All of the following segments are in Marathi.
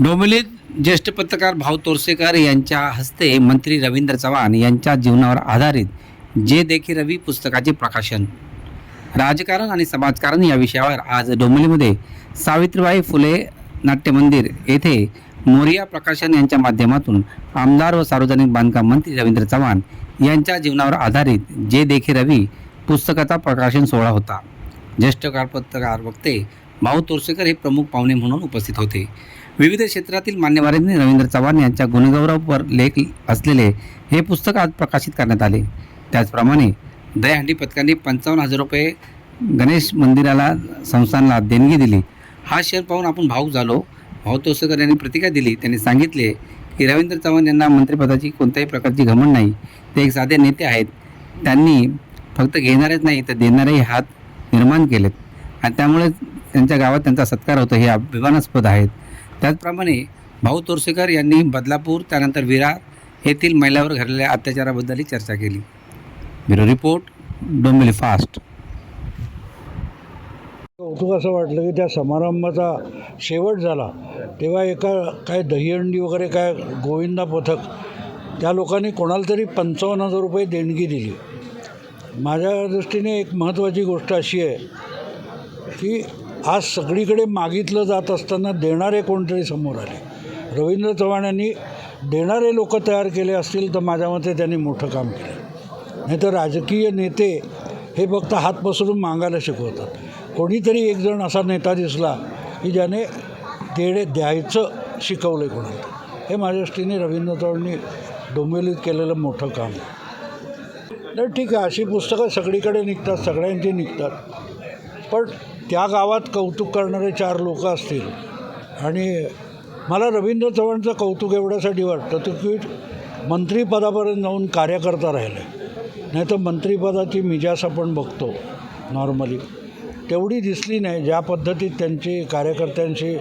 डोंबिवलीत ज्येष्ठ पत्रकार भाऊ तोरसेकर यांच्या हस्ते मंत्री रवींद्र चव्हाण यांच्या जीवनावर आधारित जे देखी रवी पुस्तकाचे प्रकाशन. राजकारण आणि समाजकारण या विषयावर आज डोंबिवलीमध्ये सावित्रीबाई फुले नाट्य मंदिर येथे मोरिया प्रकाशन यांच्या माध्यमातून आमदार व सार्वजनिक बांधकाम मंत्री रवींद्र चव्हाण यांच्या जीवनावर आधारित जे देखी रवी पुस्तकाचा प्रकाशन सोहळा होता. ज्येष्ठ पत्रकार वक्ते भाऊ तोरसेकर हे प्रमुख पाहुणे म्हणून उपस्थित होते. विविध क्षेत्रातील मान्यवरांनी रवींद्र चव्हाण यांच्या गुणगौरववर लेख असलेले हे पुस्तक आज प्रकाशित करण्यात आले. त्याचप्रमाणे दहीहंडी पथकांनी पंचावन्न हजार रुपये गणेश मंदिराला संस्थानला देणगी दिली. हा शेअर पाहून आपण भाऊक झालो. भाऊ तोरसेकर यांनी प्रतिक्रिया दिली. त्यांनी सांगितले की रवींद्र चव्हाण यांना मंत्रिपदाची कोणत्याही प्रकारची घमंड नाही. ते एक साधे नेते आहेत. त्यांनी फक्त घेणारेच नाही तर देणारेही हात निर्माण केलेत. आणि त्यामुळे त्यांच्या गावात त्यांचा सत्कार होतो हे अभिमानास्पद आहेत. त्याचप्रमाणे भाऊ तोरसेकर यांनी बदलापूर त्यानंतर विरार येथील महिलावर घडलेल्या अत्याचाराबद्दलही चर्चा केली. Bureau report Dombivli fast. कौतुक असं वाटलं की त्या समारंभाचा शेवट झाला. तेव्हा एका काय दहीहंडी वगैरे काय गोविंदा पथक त्या लोकांनी कोणाला तरी पंचावन्न हजार रुपये देणगी दिली. माझ्या दृष्टीने एक महत्त्वाची गोष्ट अशी आहे की आज सगळीकडे मागितलं जात असताना देणारे कोणतरी समोर आले. रवींद्र चव्हाण यांनी देणारे लोक तयार केले असतील तर माझ्या मते त्यांनी मोठं काम केलं. नाही तर राजकीय नेते हे फक्त हात पसरून मागायला शिकवतात. कोणीतरी एक जण असा नेता दिसला की ज्याने देणे द्यायचं शिकवलं आहे कोणाला. हे माझ्या दृष्टीने रवींद्र चव्हाणनी डोंबिवलीत केलेलं मोठं काम. तर ठीक आहे अशी पुस्तकं सगळीकडे निघतात सगळ्यांची निघतात. पण त्या गावात कौतुक करणारे चार लोक असतील. आणि मला रवींद्र चव्हाणचं कौतुक एवढ्यासाठी वाटतं तर की मंत्रिपदापर्यंत जाऊन कार्यकर्ता राहिले. नाही तर मंत्रिपदाची मिजास आपण बघतो नॉर्मली. तेवढी दिसली नाही ज्या पद्धतीत त्यांची कार्यकर्त्यांशी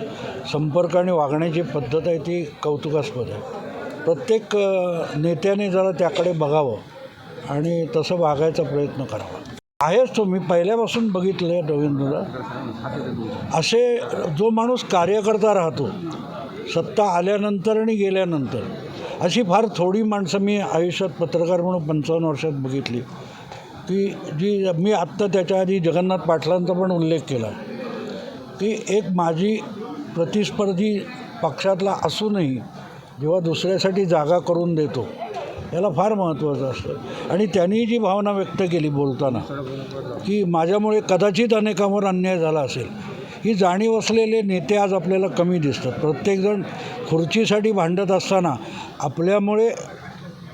संपर्क आणि वागण्याची पद्धत आहे ती कौतुकास्पद आहे. प्रत्येक नेत्याने जरा त्याकडे बघावं आणि तसं वागायचा प्रयत्न करावा. आहेच तो. मी पहिल्यापासून बघितलं आहे रवींद्रला. असे जो माणूस कार्यकर्ता राहतो सत्ता आल्यानंतर आणि गेल्यानंतर अशी फार थोडी माणसं मी आयुष्यात पत्रकार म्हणून पंचावन्न वर्षात बघितली. की जी मी आत्ता त्याच्या आधी जगन्नाथ पाटलांचा पण उल्लेख केला. की एक माझी प्रतिस्पर्धी पक्षातला असूनही जेव्हा दुसऱ्यासाठी जागा करून देतो याला फार महत्त्वाचं असतं. आणि त्यांनी जी भावना व्यक्त केली बोलताना की माझ्यामुळे कदाचित अनेकांवर अन्याय झाला असेल. ही जाणीव असलेले नेते आज आपल्याला कमी दिसतात. प्रत्येकजण खुर्चीसाठी भांडत असताना आपल्यामुळे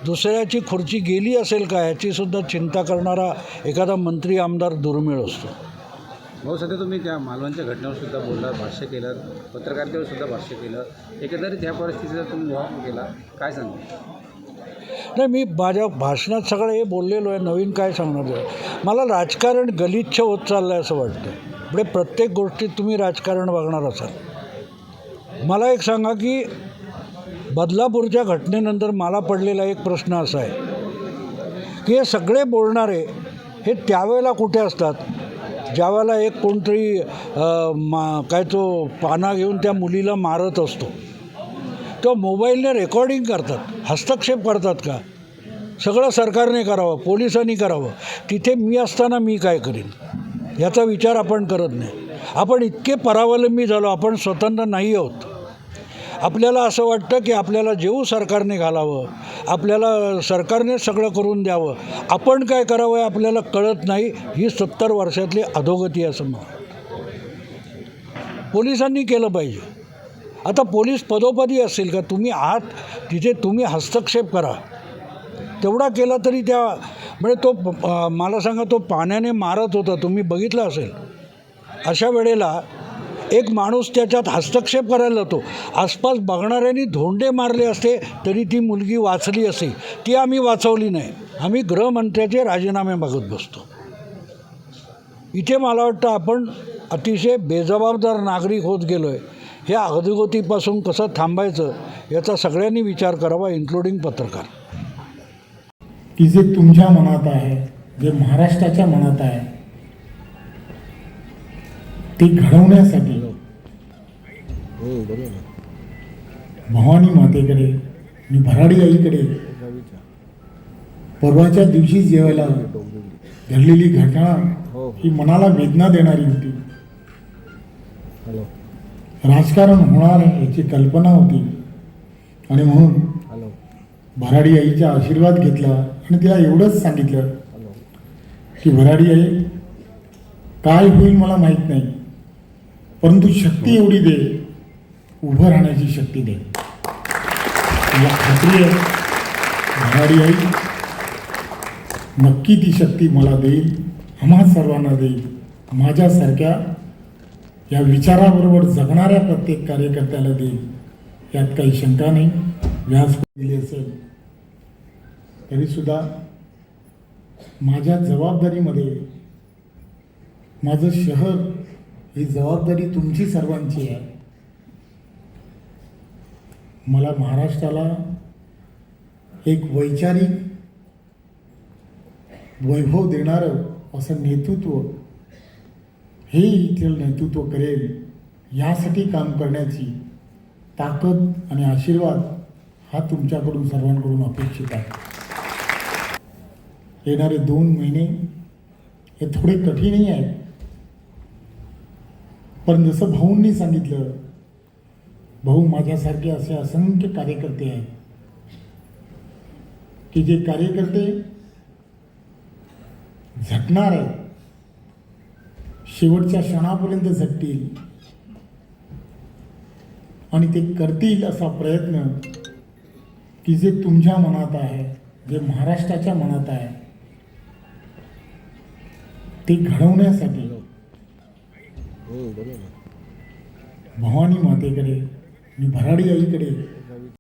दुसऱ्याची खुर्ची गेली असेल का याचीसुद्धा चिंता करणारा एखादा मंत्री आमदार दुर्मिळ असतो. भाऊ सध्या तुम्ही त्या मालवणच्या घटनेवरसुद्धा बोलला बोललात भाष्य केलं पत्रकारितेवर सुद्धा भाष्य केलं. एकंदरीत ह्या परिस्थितीचा तुम्ही वापर केला. काय सांगा? नाही मी माझ्या भाषणात सगळं हे बोललेलो आहे नवीन काय सांगणार आहे? मला राजकारण गलिच्छ होत चाललं आहे असं वाटतं म्हणजे प्रत्येक गोष्टीत तुम्ही राजकारण बघणार असाल. मला एक सांगा की बदलापूरच्या घटनेनंतर मला पडलेला एक प्रश्न असा आहे की हे सगळे बोलणारे हे त्यावेळेला कुठे असतात? ज्यावेळेला एक कोणतरी मा काय तो पाना घेऊन त्या मुलीला मारत असतो. तेव्हा मोबाईलने रेकॉर्डिंग करतात हस्तक्षेप करतात का? सगळं सरकारने करावं पोलिसांनी करावं. तिथे मी असताना मी काय करीन? याचा विचार आपण करत नाही. आपण इतके परावलंबी झालो आपण स्वतंत्र नाही आहोत. आपल्याला असं वाटतं की आपल्याला जेऊ सरकारने घालावं आपल्याला सरकारने सगळं करून द्यावं. आपण काय करावं हे आपल्याला कळत नाही ही सत्तर वर्षातली अधोगती असं मला पोलिसांनी केलं पाहिजे. आता पोलीस पदोपदी असेल का? तुम्ही आहात तिथे तुम्ही हस्तक्षेप करा. तेवढा केला तरी त्या म्हणजे तो प- मला सांगा तो पाण्याने मारत होता. तुम्ही बघितलं असेल. अशा वेळेला एक माणूस त्याच्यात हस्तक्षेप करायला जातो. आसपास बघणाऱ्यांनी धोंडे मारले असते तरी ती मुलगी वाचली असे. ती आम्ही वाचवली नाही. आम्ही गृहमंत्र्याचे राजीनामे मागत बसतो. इथे मला वाटतं आपण अतिशय बेजबाबदार नागरिक होत गेलो आहे हे अधोगतीपासून कसं थांबायचं याचा सगळ्यांनी विचार करावा इन्क्लुडिंग पत्रकार. की जे तुमच्या मनात आहे जे महाराष्ट्राच्या मनात आहे ते घडवण्यासाठी भवानी मातेकडे मी भराडी आईकडे परवाच्या दिवशी जेवायला घडलेली घटना ही मनाला वेदना देणारी होती. राजकारण होणार याची कल्पना होती. आणि म्हणून भराडी आईचा आशीर्वाद घेतला आणि तिला एवढंच सांगितलं की भराडी आई काय होईल मला माहीत नाही परंतु शक्ती एवढी दे उभं राहण्याची शक्ती दे. मला खात्री आहे भराडी आई नक्की ती शक्ती मला देईल आम्हा सर्वांना देईल माझ्यासारख्या या विचाराबरोबर जगणाऱ्या प्रत्येक कार्यकर्त्याला देईल. यात काही शंका नाही. व्याज दिली असेल तरीसुद्धा माझ्या जबाबदारीमध्ये माझं शहर ही जबाबदारी तुमची सर्वांची आहे. मला महाराष्ट्राला एक वैचारिक वैभव देणारं असं नेतृत्व हे इथलं नेतृत्व करेल यासाठी काम करण्याची ताकद आणि आशीर्वाद हा तुमच्याकडून सर्वांकडून अपेक्षित आहे. येणारे दोन महिने हे थोडे कठीणही आहे पण जसं भाऊंनी सांगितलं भाऊ माझ्यासारखे असे असंख्य कार्यकर्ते आहेत की जे कार्यकर्ते झटणार आहेत. शेवटच्या क्षणापर्यंत झटतील. आणि ते करतील असा प्रयत्न की जे तुमच्या मनात आहे जे महाराष्ट्राच्या मनात आहे ते घडवण्यासाठी. भवानी मातेकडे आणि भराडी आईकडे